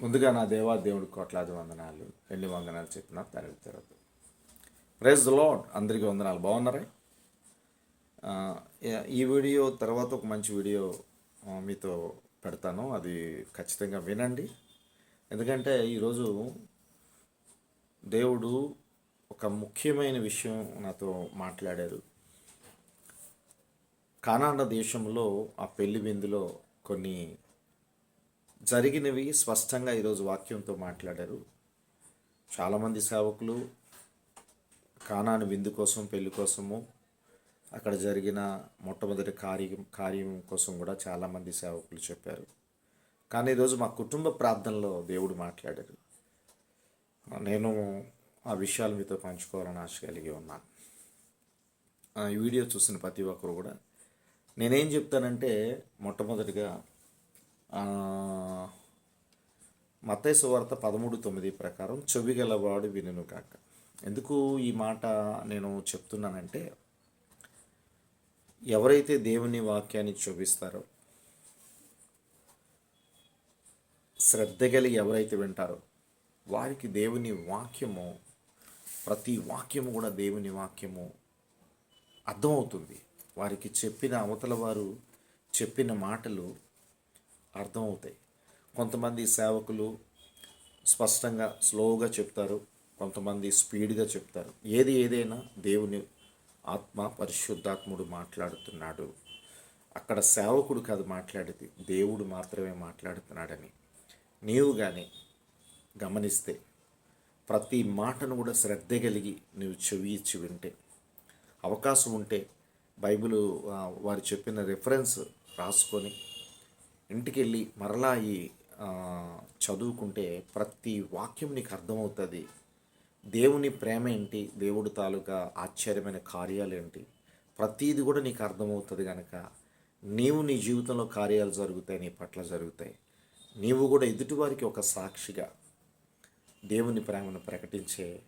ముందుగా నా దేవా దేవుడి కోట్లాది వందనాలు ఎన్ని వందనాలు చెప్పినా తరగతి తిరగదు ప్రైజ్ ద లాడ్ అందరికీ వందనాలు. బాగున్నారా? ఈ- వీడియో తర్వాత ఒక మంచి వీడియో మీతో పెడతాను. అది ఖచ్చితంగా వినండి. ఎందుకంటే ఈరోజు దేవుడు ఒక ముఖ్యమైన విషయం నాతో మాట్లాడారు. కానాడ దేశంలో ఆ పెళ్ళి విందులో కొన్ని జరిగినవి స్పష్టంగా ఈరోజు వాక్యంతో మాట్లాడారు. చాలామంది సేవకులు కానాను విందు కోసం పెళ్ళి కోసము అక్కడ జరిగిన మొట్టమొదటి కార్యం కార్యం కోసం కూడా చాలామంది సేవకులు చెప్పారు. కానీ ఈరోజు మా కుటుంబ ప్రార్థనలో దేవుడు మాట్లాడారు. నేను ఆ విషయాలు మీతో పంచుకోవాలని ఆశ కలిగి ఉన్నాను. ఆ, ఈ వీడియో చూసిన ప్రతి ఒక్కరు కూడా నేనేం చెప్తానంటే మొట్టమొదటిగా ఆ, సువార్త పదమూడు తొమ్మిది ప్రకారం చెవిగలవాడు వినను వినును కాక ఎందుకు ఈ మాట నేను చెప్తున్నానంటే ఎవరైతే దేవుని వాక్యాన్ని చూపిస్తారో శ్రద్ధ కలిగి ఎవరైతే వింటారో వారికి దేవుని వాక్యము ప్రతి వాక్యము కూడా దేవుని వాక్యము అర్థమవుతుంది. వారికి చెప్పిన అవతల వారు చెప్పిన మాటలు అర్థమవుతాయి. కొంతమంది సేవకులు స్పష్టంగా స్లోగా చెప్తారు. కొంతమంది స్పీడ్గా చెప్తారు. ఏది ఏదైనా దేవుని ఆత్మ పరిశుద్ధాత్ముడు మాట్లాడుతున్నాడు. అక్కడ సేవకుడు కాదు మాట్లాడేది. దేవుడు మాత్రమే మాట్లాడుతున్నాడని. నీవు కానీ గమనిస్తే ప్రతి మాటను కూడా శ్రద్ధ కలిగి నువ్వు చెవి ఇచ్చి వింటే అవకాశం ఉంటే బైబిల్ వారు చెప్పిన రెఫరెన్స్ రాసుకొని ఇంటికి వెళ్ళి మరలా ఈ చదువుకుంటే ప్రతి వాక్యం నీకు అర్థమవుతుంది. దేవుని ప్రేమ ఏంటి? దేవుడు తాలూకా ఆశ్చర్యమైన కార్యాలు ఏంటి? ప్రతీది కూడా నీకు అర్థమవుతుంది కనుక నీవు నీ జీవితంలో కార్యాలు జరుగుతాయి నీ పట్ల జరుగుతాయి. నీవు కూడా ఎదుటివారికి ఒక సాక్షిగా దేవుని ప్రేమను ప్రకటించే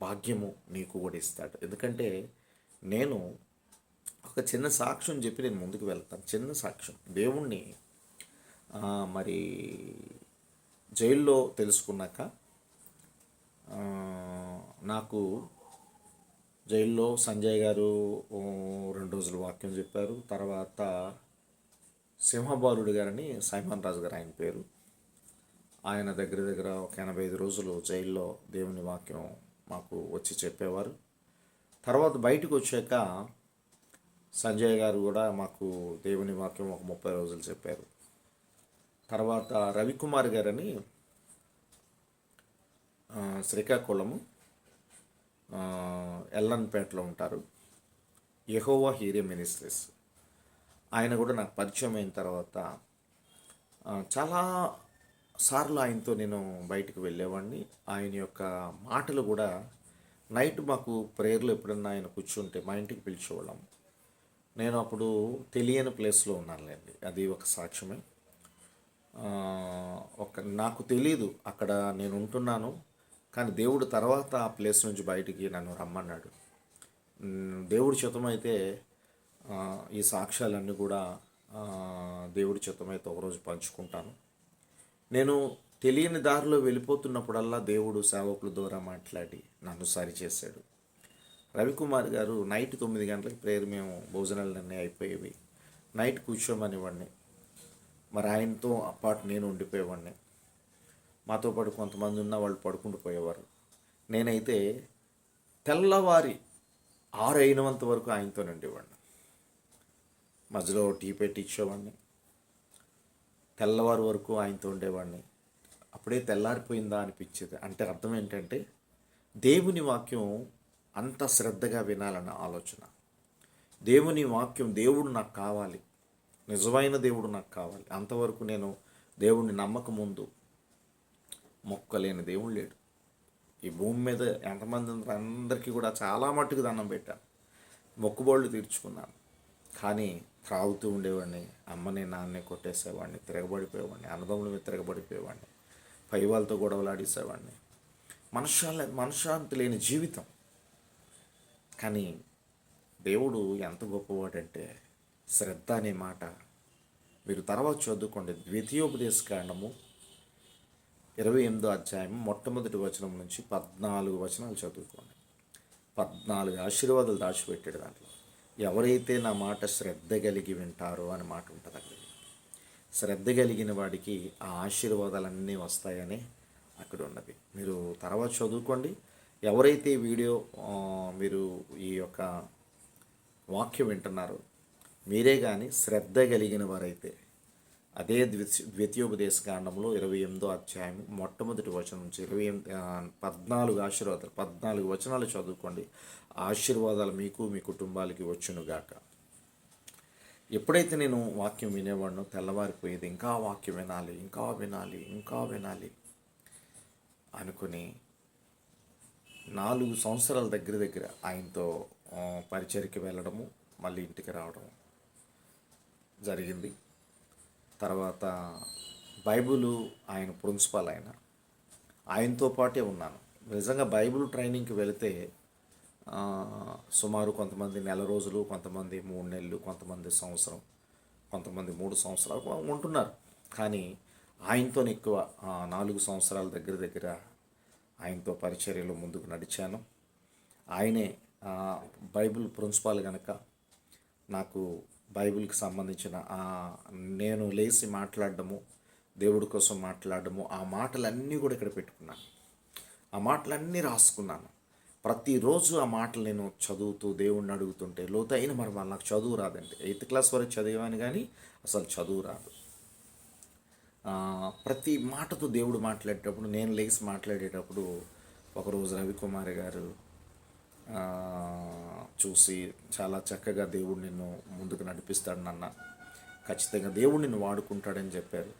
భాగ్యము నీకు కూడా ఇస్తాడు. ఎందుకంటే నేను ఒక చిన్న సాక్ష్యం చెప్పి నేను ముందుకు వెళ్తాను. చిన్న సాక్ష్యం. దేవుణ్ణి మరి జైల్లో తెలుసుకున్నాక నాకు జైల్లో సంజయ్ గారు రెండు రోజులు వాక్యం చెప్పారు. తర్వాత సింహబాలుడు గారని సైమాన్ రాజు గారు ఆయన పేరు. ఆయన దగ్గర దగ్గర ఒక ఎనభై ఐదు రోజులు జైల్లో దేవుని వాక్యం మాకు వచ్చి చెప్పేవారు. తర్వాత బయటకు వచ్చాక సంజయ్ గారు కూడా మాకు దేవుని వాక్యం ఒక ముప్పై రోజులు చెప్పారు. తర్వాత రవికుమార్ గారని శ్రీకాకుళము ఎల్లన్పేటలో ఉంటారు. యహోవా హీరే మినిస్ట్రీస్. ఆయన కూడా నాకు పరిచయం అయిన తర్వాత చాలా సార్లు ఆయనతో నేను బయటకు వెళ్ళేవాడిని ఆయన యొక్క మాటలు కూడా నైట్ మాకు ప్రేయర్లు ఎప్పుడన్నా ఆయన కూర్చుంటే మా ఇంటికి పిలిచేవాళ్ళం. నేను అప్పుడు తెలియని ప్లేస్లో ఉన్నానులేండి. అది ఒక సాక్ష్యమే. ఒక నాకు తెలియదు అక్కడ నేను ఉంటున్నాను కానీ దేవుడు తర్వాత ఆ ప్లేస్ నుంచి బయటికి నన్ను రమ్మన్నాడు. దేవుడి చిత్తమైతే ఈ సాక్ష్యాలన్నీ కూడా దేవుడి చిత్తమైతే ఒకరోజు పంచుకుంటాను. నేను తెలియని దారిలో వెళ్ళిపోతున్నప్పుడల్లా దేవుడు సేవకుల ద్వారా మాట్లాడి నన్ను సరిచేశాడు రవికుమార్ గారు నైట్ తొమ్మిది గంటలకు ప్రేయర్ మేము భోజనాలన్నీ అయిపోయేవి. నైట్ కూర్చోమనివ్వండి మరి ఆయనతో అపాటు నేను ఉండిపోయేవాడిని. మాతో పాటు కొంతమంది ఉన్న వాళ్ళు పడుకుంటూ పోయేవారు. నేనైతే తెల్లవారి ఆరు అయినంత వరకు ఆయనతో ఉండేవాడిని మధ్యలో టీ పెట్టి ఇచ్చేవాడిని. తెల్లవారు వరకు ఆయనతో ఉండేవాడిని. అప్పుడే తెల్లారిపోయిందా అనిపించేది. అంటే అర్థం ఏంటంటే దేవుని వాక్యం అంత శ్రద్ధగా వినాలన్న ఆలోచన. దేవుని వాక్యం దేవుడు నాకు కావాలి. నిజమైన దేవుడు నాకు కావాలి. అంతవరకు నేను దేవుడిని నమ్మక ముందు మొక్కలేని దేవుడు లేడు. ఈ భూమి మీద ఎంతమంది అందరికీ కూడా చాలా మట్టుకు దండం పెట్టాను. మొక్కుబళ్ళు తీర్చుకున్నాను. కానీ త్రాగుతూ ఉండేవాడిని. అమ్మని నాన్నే కొట్టేసేవాడిని. తిరగబడిపోయేవాడిని. అన్నదమ్ముల మీద తిరగబడిపోయేవాడిని. పై వాళ్ళతో గొడవలాడేసేవాడిని. మనశ్శాల మనశ్శాంతి లేని జీవితం. కానీ దేవుడు ఎంత గొప్పవాడంటే శ్రద్ధ అనే మాట. మీరు తర్వాత చదువుకోండి. ద్వితీయోపదేశ కాండము ఇరవై ఎనిమిదో అధ్యాయం మొట్టమొదటి వచనం నుంచి పద్నాలుగు వచనాలు చదువుకోండి. పద్నాలుగు ఆశీర్వాదాలు దాచిపెట్టాడు దాంట్లో. ఎవరైతే నా మాట శ్రద్ధ కలిగి వింటారో అని మాట ఉంటుంది అక్కడ. శ్రద్ధ కలిగిన వాడికి ఆ ఆశీర్వాదాలన్నీ వస్తాయని అక్కడ ఉన్నది. మీరు తర్వాత చదువుకోండి. ఎవరైతే వీడియో మీరు ఈ యొక్క వాక్యం వింటున్నారో మీరే కానీ శ్రద్ధ కలిగిన వారైతే అదే ద్వితీ ద్వితీయోపదేశ కాండంలో ఇరవై ఎనిమిదో అధ్యాయం మొట్టమొదటి వచనం నుంచి ఇరవై ఎనిమిది పద్నాలుగు ఆశీర్వాదాలు పద్నాలుగు వచనాలు చదువుకోండి. ఆశీర్వాదాలు మీకు మీ కుటుంబాలకి వచ్చునుగాక ఎప్పుడైతే నేను వాక్యం వినేవాడినో తెల్లవారిపోయేది ఇంకా వాక్యం వినాలి ఇంకా వినాలి ఇంకా వినాలి అనుకుని నాలుగు సంవత్సరాల దగ్గర దగ్గర ఆయనతో పరిచయకి వెళ్ళడము మళ్ళీ ఇంటికి రావడము. జరిగింది. తర్వాత బైబులు ఆయన ప్రిన్సిపాల్ ఆయన ఆయనతో పాటే ఉన్నాను. నిజంగా బైబిల్ ట్రైనింగ్కి వెళితే సుమారు కొంతమంది నెల రోజులు కొంతమంది మూడు నెలలు కొంతమంది సంవత్సరం కొంతమంది మూడు సంవత్సరాలు ఉంటున్నారు. కానీ ఆయనతో ఎక్కువ నాలుగు సంవత్సరాల దగ్గర దగ్గర ఆయనతో పరిచర్యలో ముందుకు నడిచాను. ఆయనే బైబిల్ ప్రిన్సిపాల్ కనుక నాకు బైబిల్కి సంబంధించిన నేను లేచి మాట్లాడడము దేవుడి కోసం మాట్లాడడము ఆ మాటలన్నీ కూడా ఇక్కడ పెట్టుకున్నాను. ఆ మాటలన్నీ రాసుకున్నాను. ప్రతిరోజు ఆ మాటలు నేను చదువుతూ దేవుణ్ణి అడుగుతుంటే లోతైన మరి వాళ్ళు నాకు చదువు రాదండి. ఎయిత్ క్లాస్ వరకు చదివాను కానీ అసలు చదువు రాదు. ప్రతి మాటతో దేవుడు మాట్లాడేటప్పుడు నేను లేచి మాట్లాడేటప్పుడు ఒకరోజు రవికుమారి గారు చూసి చాలా చక్కగా దేవుడు నిన్ను ముందుకు నడిపిస్తాడు నాన్న. ఖచ్చితంగా దేవుడు నిన్ను వాడుకుంటాడని చెప్పారు.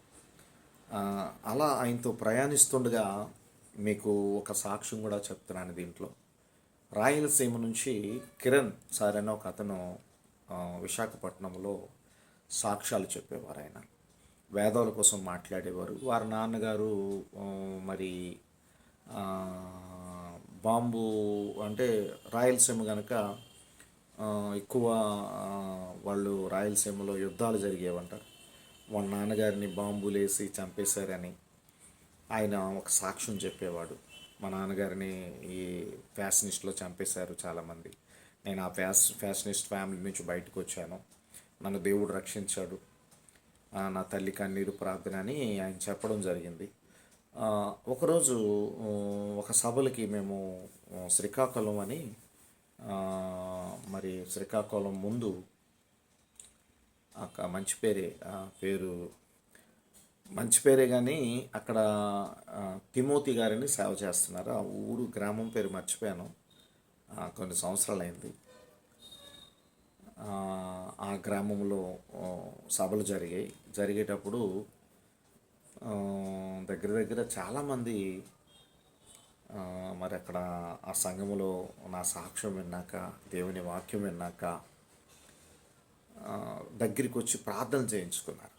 అలా ఆయనతో ప్రయాణిస్తుండగా మీకు ఒక సాక్ష్యం కూడా చెప్తున్నాను దీంట్లో. రాయలసీమ నుంచి కిరణ్ సార్ అనే ఒక అతను విశాఖపట్నంలో సాక్ష్యాలు చెప్పేవారు ఆయన. వేదాల కోసం మాట్లాడేవారు. వారి నాన్నగారు మరి బాంబు అంటే రాయలసీమ కనుక ఎక్కువ వాళ్ళు రాయలసీమలో యుద్ధాలు జరిగేవంట. వాళ్ళ నాన్నగారిని బాంబులేసి చంపేశారని ఆయన ఒక సాక్ష్యం చెప్పేవాడు. మా నాన్నగారిని ఈ ఫ్యాషనిస్ట్లో చంపేశారు చాలామంది. నేను ఆ ఫ్యాష్ ఫ్యాషనిస్ట్ ఫ్యామిలీ నుంచి బయటకు వచ్చాను. నన్ను దేవుడు రక్షించాడు. నా తల్లి కన్నీరు ప్రార్థన అని ఆయన చెప్పడం జరిగింది. ఒకరోజు ఒక సభలకి మేము శ్రీకాకుళం అని మరి శ్రీకాకుళం ముందు ఒక మంచి పేరే పేరు మంచి పేరే కానీ అక్కడ తిమోతి గారిని సేవ చేస్తున్నారు. ఆ ఊరు గ్రామం పేరు మర్చిపోయాను. కొన్ని సంవత్సరాలు అయింది ఆ, గ్రామంలో సభలు జరిగాయి. జరిగేటప్పుడు దగ్గర దగ్గర చాలామంది మరి అక్కడ ఆ సంఘములో నా సాక్ష్యం విన్నాక దేవుని వాక్యం విన్నాక దగ్గరికి వచ్చి ప్రార్థన చేయించుకున్నారు.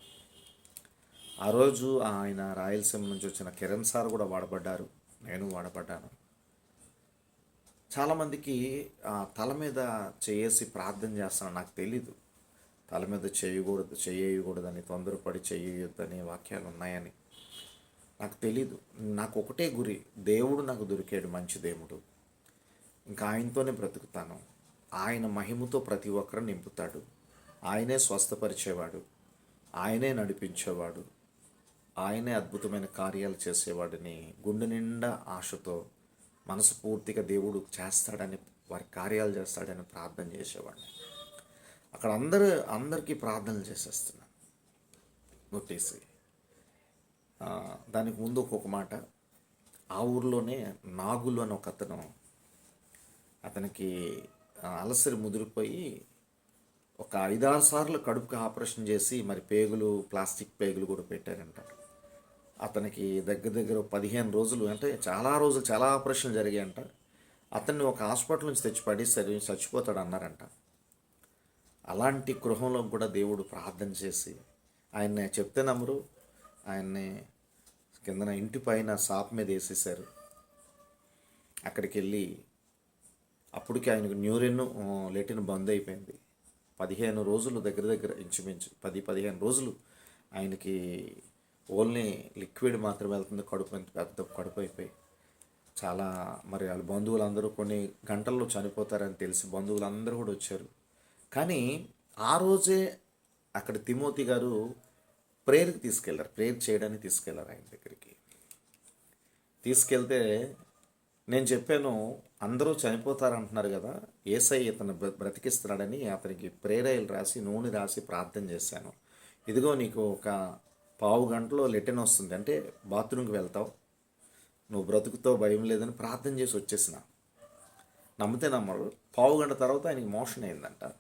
ఆ రోజు ఆయన రాయలసీమ నుంచి వచ్చిన కిరణ్ సార్ కూడా వాడబడ్డారు. నేను వాడబడ్డాను. చాలామందికి ఆ, తల మీద చేసి ప్రార్థన చేస్తాను నాకు తెలీదు. తల మీద చేయకూడదు చేయకూడదని తొందరపడి చేయొద్దని వాక్యాలు ఉన్నాయని నాకు తెలీదు. నాకు ఒకటే గురి. దేవుడు నాకు దొరికాడు మంచి దేవుడు. ఇంకా ఆయనతోనే బ్రతుకుతాను. ఆయన మహిమతో ప్రతి ఒక్కరు నింపుతాడు. ఆయనే స్వస్థపరిచేవాడు. ఆయనే నడిపించేవాడు. ఆయనే అద్భుతమైన కార్యాలు చేసేవాడిని గుండె నిండా ఆశతో మనస్ఫూర్తిగా దేవుడు చేస్తాడని వారి కార్యాలు చేస్తాడని ప్రార్థన చేసేవాడిని. అక్కడ అందరూ అందరికీ ప్రార్థనలు చేసేస్తున్నాను కొట్టేసి. దానికి ముందు ఒక్కొక్క మాట. ఆ ఊర్లోనే నాగులు అని ఒక అతను అతనికి అలసరి ముదిరిపోయి ఒక ఐదారు సార్లు కడుపుకి ఆపరేషన్ చేసి మరి పేగులు ప్లాస్టిక్ పేగులు కూడా పెట్టారంట. అతనికి దగ్గర దగ్గర పదిహేను రోజులు అంటే చాలా రోజులు చాలా ఆపరేషన్లు జరిగాయంట. అతన్ని ఒక హాస్పిటల్ నుంచి తెచ్చి పడేసరి చచ్చిపోతాడు అన్నారంట అలాంటి గృహంలో కూడా దేవుడు ప్రార్థన చేసి ఆయన్ని చెప్తే నమ్మరు. ఆయన్ని కిందన ఇంటి పైన సాప్ మీద వేసేసారు అక్కడికి వెళ్ళి అప్పటికి ఆయనకు న్యూరిన్ లెటిన్ బంద్ అయిపోయింది. పదిహేను రోజులు దగ్గర దగ్గర ఇంచుమించు పది పదిహేను రోజులు ఆయనకి ఓన్లీ లిక్విడ్ మాత్రమే వెళ్తుంది కడుపు పెద్ద కడుపు అయిపోయి. చాలా మరి వాళ్ళ బంధువులందరూ కొన్ని గంటల్లో చనిపోతారని తెలిసి బంధువులందరూ కూడా వచ్చారు. కానీ ఆ రోజే అక్కడ తిమోతి గారు ప్రేయర్కి తీసుకెళ్ళారు. ప్రేయర్ చేయడానికి తీసుకెళ్ళారు ఆయన దగ్గరికి. తీసుకెళ్తే నేను చెప్పాను అందరూ చనిపోతారు అంటున్నారు కదా ఏసై ఇతను బ్ర- బ్రతికిస్తున్నాడని అతనికి ప్రేరాయిలు రాసి నూనె రాసి ప్రార్థన చేశాను. ఇదిగో నీకు ఒక పావు గంటలో లెటిన్ వస్తుంది. అంటే బాత్రూమ్కి వెళ్తావు. నువ్వు బ్రతుకుతో భయం లేదని ప్రార్థన చేసి వచ్చేసిన. నమ్మితే నమ్మరు. పావు గంట తర్వాత ఆయనకి మోషన్ అయిందంట.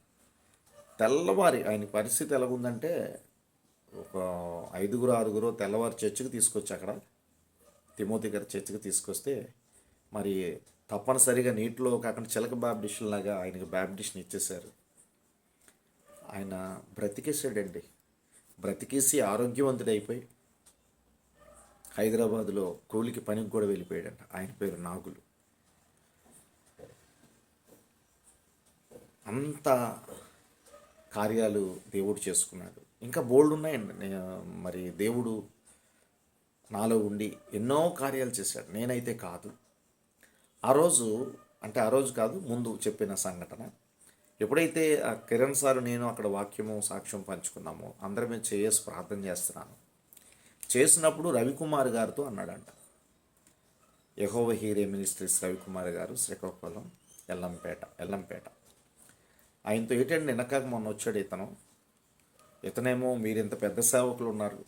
తెల్లవారి ఆయన పరిస్థితి ఎలాగుందంటే ఒక ఐదుగురు ఆరుగురు తెల్లవారి చర్చికి తీసుకొచ్చి అక్కడ తిమోతి గారి చర్చికి తీసుకొస్తే మరి తప్పనిసరిగా నీటిలో కాకుండా చిలక బ్యాప్టిషన్ లాగా ఆయనకి బ్యాప్టిషన్ ఇచ్చేశారు. ఆయన బ్రతికేసాడండి బ్రతికేసి ఆరోగ్యవంతుడైపోయి హైదరాబాద్లో కూలికి పనికి కూడా వెళ్ళిపోయాడంట. ఆయన పేరు నాగులు. అంత కార్యాలు దేవుడు చేసుకున్నాడు. ఇంకా బోల్డ్ ఉన్నాయండి మరి దేవుడు నాలో ఉండి ఎన్నో కార్యాలు చేశాడు. నేనైతే కాదు. ఆ రోజు అంటే ఆ రోజు కాదు ముందు చెప్పిన సంఘటన. ఎప్పుడైతే ఆ కిరణ్ సార్ నేను అక్కడ వాక్యము సాక్ష్యం పంచుకున్నామో అందరం చేసి ప్రార్థన చేస్తున్నాను. చేసినప్పుడు రవికుమార్ గారితో అన్నాడంట. యహోవ హీరే మినిస్ట్రీస్ రవికుమార్ గారు శ్రీకాకుళం ఎల్లంపేట ఎల్లంపేట. ఆయనతో ఏంటండి నిన్నకాక మొన్న వచ్చాడు ఇతను. ఇతనేమో మీరు ఇంత పెద్ద సేవకులు ఉన్నారు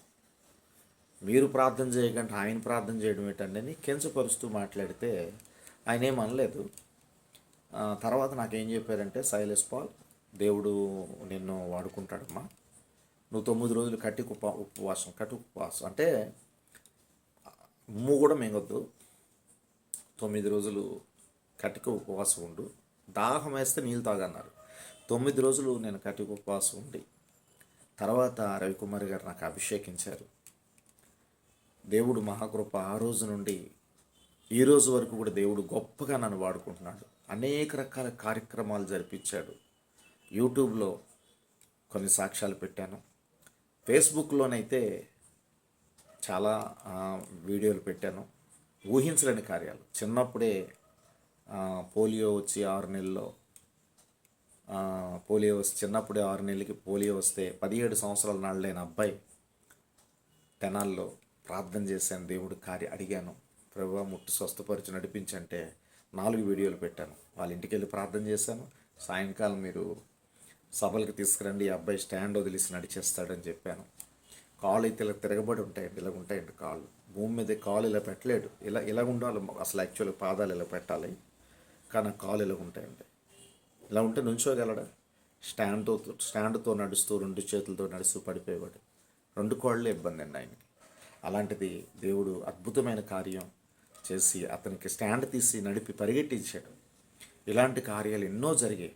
మీరు ప్రార్థన చేయకంటే ఆయన ప్రార్థన చేయడం ఏంటండి అని కించపరుస్తూ మాట్లాడితే ఆయన ఏం అనలేదు తర్వాత నాకేం చెప్పారంటే సైలెస్ పాల్ దేవుడు నిన్ను వాడుకుంటాడమ్మా. నువ్వు తొమ్మిది రోజులు కట్టి ఉప ఉపవాసం కట్టి ఉపవాసం. అంటే ఉమ్ము కూడా మింగొద్దు. తొమ్మిది రోజులు కట్టిక ఉపవాసం ఉండు. దాహం వేస్తే నీళ్ళు తాగన్నారు. తొమ్మిది రోజులు నేను కటిక ఉపవాసం ఉండి తర్వాత రవికుమార్ గారు నాకు అభిషేకించారు. దేవుడు మహాకృప ఆ రోజు నుండి ఈ రోజు వరకు కూడా దేవుడు గొప్పగా నన్ను వాడుకుంటున్నాడు. అనేక రకాల కార్యక్రమాలు జరిపించాడు. యూట్యూబ్లో కొన్ని సాక్ష్యాలు పెట్టాను. ఫేస్బుక్లోనైతే చాలా వీడియోలు పెట్టాను. ఊహించలేని కార్యాలు. చిన్నప్పుడే పోలియో వచ్చి ఆరు నెలల్లో పోలియో చిన్నప్పుడే ఆరు నెలలకి పోలియో వస్తే పదిహేడు సంవత్సరాల నాళ్ళైన అబ్బాయి తెనాల్లో ప్రార్థన చేశాను దేవుడు కార్య అడిగాను. ప్రభు ముట్టు స్వస్థపరిచి నడిపించంటే నాలుగు వీడియోలు పెట్టాను. వాళ్ళ ఇంటికి వెళ్ళి ప్రార్థన చేశాను. సాయంకాలం మీరు సభలకు తీసుకురండి ఈ అబ్బాయి స్టాండ్ వదిలేసి నడిచేస్తాడని చెప్పాను. కాళ్ళు అయితే ఇలా తిరగబడి ఉంటాయండి ఇలా ఉంటాయండి కాళ్ళు. భూమి మీద కాలు ఇలా పెట్టలేడు. ఇలా ఇలా ఉండాలి అసలు యాక్చువల్గా పాదాలు ఇలా పెట్టాలి. కానీ కాలు ఇలా ఉంటాయండి. ఇలా ఉంటే నుంచోగలడా? స్టాండ్తో స్టాండ్తో నడుస్తూ రెండు చేతులతో నడుస్తూ పడిపోయేవాడు. రెండు కోళ్ళే ఇబ్బంది అండి ఆయనకి. అలాంటిది దేవుడు అద్భుతమైన కార్యం చేసి అతనికి స్టాండ్ తీసి నడిపి పరిగెట్టించాడు. ఇలాంటి కార్యాలు ఎన్నో జరిగాయి.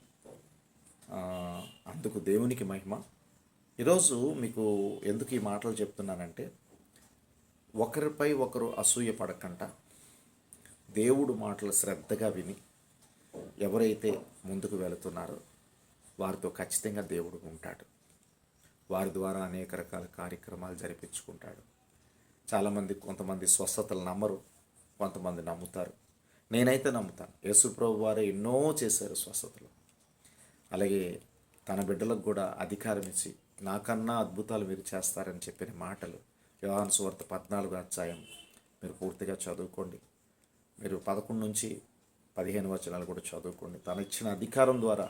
అందుకు దేవునికి మహిమ. ఈరోజు మీకు ఎందుకు ఈ మాటలు చెప్తున్నానంటే ఒకరిపై ఒకరు అసూయ పడకుండా దేవుడు మాటలు శ్రద్ధగా విని ఎవరైతే ముందుకు వెళుతున్నారో వారితో ఖచ్చితంగా దేవుడు ఉంటాడు. వారి ద్వారా అనేక రకాల కార్యక్రమాలు జరిపించుకుంటాడు. చాలామంది కొంతమంది స్వస్థతలు నమ్మరు కొంతమంది నమ్ముతారు. నేనైతే నమ్ముతాను. యేసుప్రభు వారే ఎన్నో చేశారు స్వస్థతలు. అలాగే తన బిడ్డలకు కూడా అధికారం ఇచ్చి నాకన్నా అద్భుతాలు మీరు చేస్తారని చెప్పిన మాటలు యోహాను సువార్త పద్నాలుగు అధ్యాయం మీరు పూర్తిగా చదువుకోండి. మీరు పదకొండు నుంచి పదిహేను వచనాలు కూడా చదువుకోండి. తను ఇచ్చిన అధికారం ద్వారా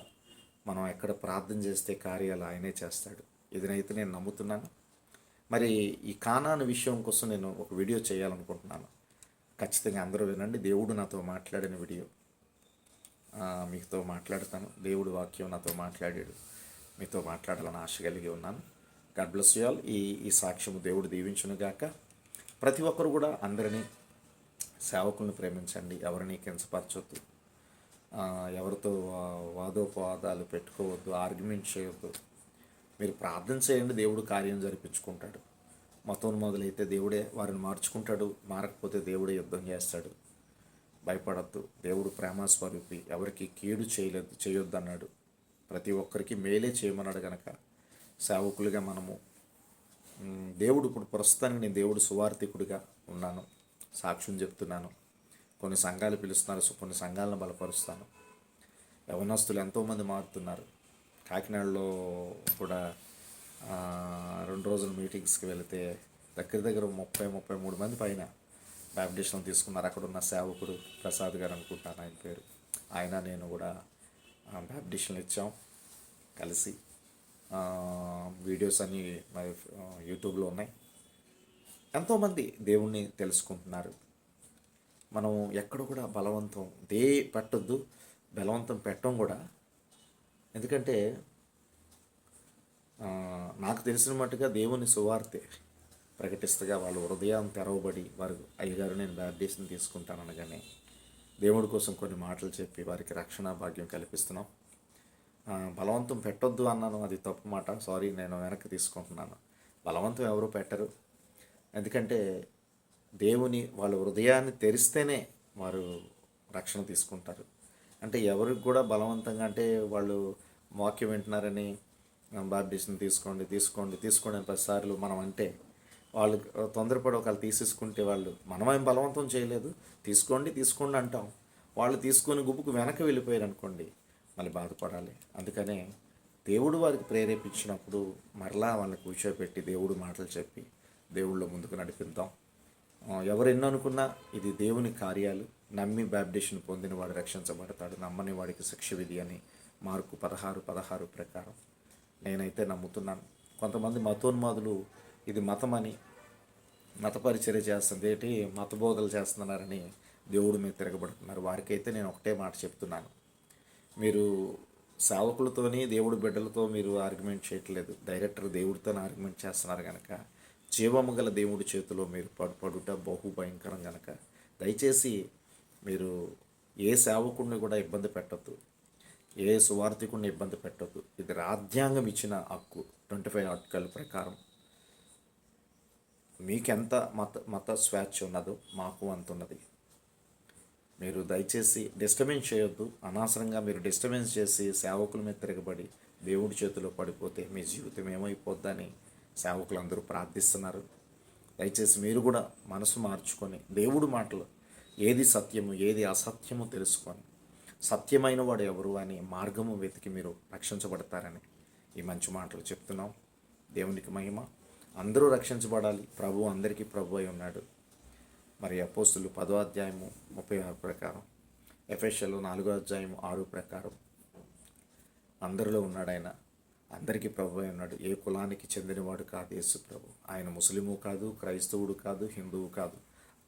మనం ఎక్కడ ప్రార్థన చేస్తే కార్యాలు ఆయనే చేస్తాడు. ఇదనైతే నేను నమ్ముతున్నాను. మరి ఈ కానాను విషయం కోసం నేను ఒక వీడియో చేయాలనుకుంటున్నాను. ఖచ్చితంగా అందరూ వినండి. దేవుడు నాతో మాట్లాడిన వీడియో. మీతో మాట్లాడతాను. దేవుడు వాక్యం నాతో మాట్లాడాడు. మీతో మాట్లాడాలని ఆశ కలిగి ఉన్నాను. God bless you all. ఈ ఈ సాక్ష్యము దేవుడు దీవించునుగాక. ప్రతి ఒక్కరు కూడా అందరినీ సేవకులను ప్రేమించండి ఎవరిని కించపరచొద్దు. ఎవరితో వాదోపవాదాలు పెట్టుకోవద్దు ఆర్గ్యుమెంట్ చేయొద్దు. మీరు ప్రార్థన చేయండి దేవుడు కార్యం జరిపించుకుంటాడు. మతం మొదలైతే దేవుడే వారిని మార్చుకుంటాడు మారకపోతే దేవుడే యుద్ధం చేస్తాడు. భయపడద్దు దేవుడు ప్రేమస్వరూపి ఎవరికి కీడు చేయలేదు చేయొద్దు అన్నాడు ప్రతి ఒక్కరికి మేలే చేయమన్నాడు కనుక సేవకులుగా మనము దేవుడు ఇప్పుడు ప్రస్తుతానికి నేను దేవుడు సువార్థికుడిగా ఉన్నాను. సాక్ష్యం చెప్తున్నాను. కొన్ని సంఘాలు పిలుస్తున్నారు. సో కొన్ని సంఘాలను బలపరుస్తాను. యవనస్తులు ఎంతోమంది మారుతున్నారు. కాకినాడలో కూడా రెండు రోజుల మీటింగ్స్కి వెళితే దగ్గర దగ్గర ముప్పై ముప్పై మూడు మంది పైన బ్యాప్టిషన్ తీసుకున్నారు. అక్కడ ఉన్న సేవకుడు ప్రసాద్ గారు అనుకుంటాను ఆయన పేరు. ఆయన నేను కూడా బ్యాప్టిషన్లు ఇచ్చాం. కలిసి వీడియోస్ అన్నీ మరి యూట్యూబ్లో ఉన్నాయి. ఎంతోమంది దేవుణ్ణి తెలుసుకుంటున్నారు. మనం ఎక్కడ కూడా బలవంతం దే పెట్టొద్దు బలవంతం పెట్టం కూడా. ఎందుకంటే నాకు తెలిసిన మట్టుగా దేవుని సువార్తె ప్రకటిస్తగా వాళ్ళు హృదయం తెరవబడి వారు అయ్యగారు నేను బ్యాప్టిజం తీసుకుంటాను అనగానే దేవుడి కోసం కొన్ని మాటలు చెప్పి వారికి రక్షణ భాగ్యం కల్పిస్తున్నాం. బలవంతం పెట్టొద్దు అన్నాను అది తప్పు మాట. సారీ నేను వెనక్కి తీసుకుంటున్నాను. బలవంతం ఎవరు పెట్టరు? ఎందుకంటే దేవుని వాళ్ళ హృదయాన్ని తెరిస్తేనే వారు రక్షణ తీసుకుంటారు. అంటే ఎవరికి కూడా బలవంతంగా అంటే వాళ్ళు వాక్యం వింటున్నారని బాప్టిజం తీసుకోండి తీసుకోండి తీసుకోండి అని పదిసార్లు మనం అంటే వాళ్ళు తొందరపడి ఒకళ్ళు తీసేసుకుంటే వాళ్ళు మనమేం బలవంతం చేయలేదు తీసుకోండి తీసుకోండి అంటాం. వాళ్ళు తీసుకొని గుబుకు వెనక్కి వెళ్ళిపోయారు అనుకోండి మళ్ళీ బాధపడాలి. అందుకనే దేవుడు వారికి ప్రేరేపించినప్పుడు మరలా వాళ్ళని కూర్చోబెట్టి దేవుడు మాటలు చెప్పి దేవుళ్ళ ముందుకు నడిపిద్దాం. ఆ, అనుకున్నా ఇది దేవుని కార్యాలు. నమ్మి బ్యాప్టిషన్ పొందిన వాడు రక్షించబడతాడు. నమ్మని వాడికి శిక్ష విధి అని మార్కు పదహారు పదహారు ప్రకారం నేనైతే నమ్ముతున్నాను. కొంతమంది మతోన్మాదులు ఇది మతమని మతపరిచర్య చేస్తుంది ఏంటి మతబోధలు చేస్తున్నారని దేవుడు మీద తిరగబడుతున్నారు. వారికైతే నేను ఒకటే మాట చెప్తున్నాను. మీరు సేవకులతోని దేవుడి బిడ్డలతో మీరు ఆర్గ్యుమెంట్ చేయట్లేదు. డైరెక్టర్ దేవుడితోనే ఆర్గ్యుమెంట్ చేస్తున్నారు కనుక జీవము గల దేవుడి చేతిలో మీరు పడు పడుట బహు భయంకరం కనుక దయచేసి మీరు ఏ సేవకుడిని కూడా ఇబ్బంది పెట్టద్దు. ఏ సువార్థికుడిని ఇబ్బంది పెట్టద్దు. ఇది రాజ్యాంగం ఇచ్చిన హక్కు ట్వంటీ ఫైవ్ ఆర్టికల్ ప్రకారం. మీకెంత మత మత స్వేచ్ఛ ఉన్నదో మాకు అంత ఉన్నది మీరు దయచేసి డిస్టర్బెన్స్ చేయొద్దు. అనవసరంగా మీరు డిస్టర్బెన్స్ చేసి సేవకుల మీద తిరగబడి దేవుడి చేతిలో పడిపోతే మీ జీవితం ఏమైపోద్దని సేవకులందరూ ప్రార్థిస్తున్నారు. దయచేసి మీరు కూడా మనసు మార్చుకొని దేవుడు మాటలు ఏది సత్యము ఏది అసత్యము తెలుసుకొని సత్యమైన వాడు ఎవరు అని మార్గము వెతికి మీరు రక్షించబడతారని ఈ మంచి మాటలు చెప్తున్నాం. దేవునికి మహిమ. అందరూ రక్షించబడాలి. ప్రభు అందరికీ ప్రభు అయి ఉన్నాడు. మరి అపోస్తులు పదో అధ్యాయము ముప్పై ఆరు ప్రకారం ఎఫ్ఎస్ఎల్ నాలుగో అధ్యాయం ఆరు ప్రకారం. అందరిలో ఉన్నాడు ఆయన. అందరికీ ప్రభు అన్నాడు ఉన్నాడు. ఏ కులానికి చెందినవాడు కాదు యేసు ప్రభు. ఆయన ముస్లిము కాదు క్రైస్తవుడు కాదు హిందువు కాదు.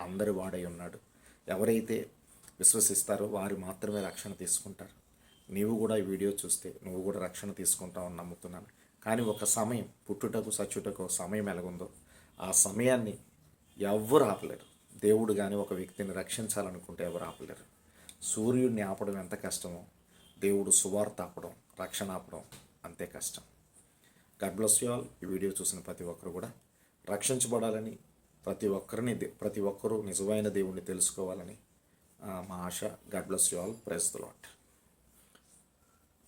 అందరి వాడై ఉన్నాడు. ఎవరైతే విశ్వసిస్తారో వారు మాత్రమే రక్షణ తీసుకుంటారు. నీవు కూడా ఈ వీడియో చూస్తే నువ్వు కూడా రక్షణ తీసుకుంటావని నమ్ముతున్నాను. కానీ ఒక సమయం పుట్టుటకు సచ్చుటకు సమయం ఎలాగుందో ఆ సమయాన్ని ఎవ్వరు ఆపలేరు. దేవుడు కానీ ఒక వ్యక్తిని రక్షించాలనుకుంటే ఎవరు ఆపలేరు. సూర్యుడిని ఆపడం ఎంత కష్టమో దేవుడు సువార్త ఆపడం రక్షణ ఆపడం అంతే కష్టం. గాడ్ యూ ఆల్ ఈ వీడియో చూసిన ప్రతి ఒక్కరు కూడా రక్షించబడాలని ప్రతి ఒక్కరిని దే- ప్రతి ఒక్కరూ నిజమైన దేవుణ్ణి తెలుసుకోవాలని మా ఆశ. God bless you all praise the lord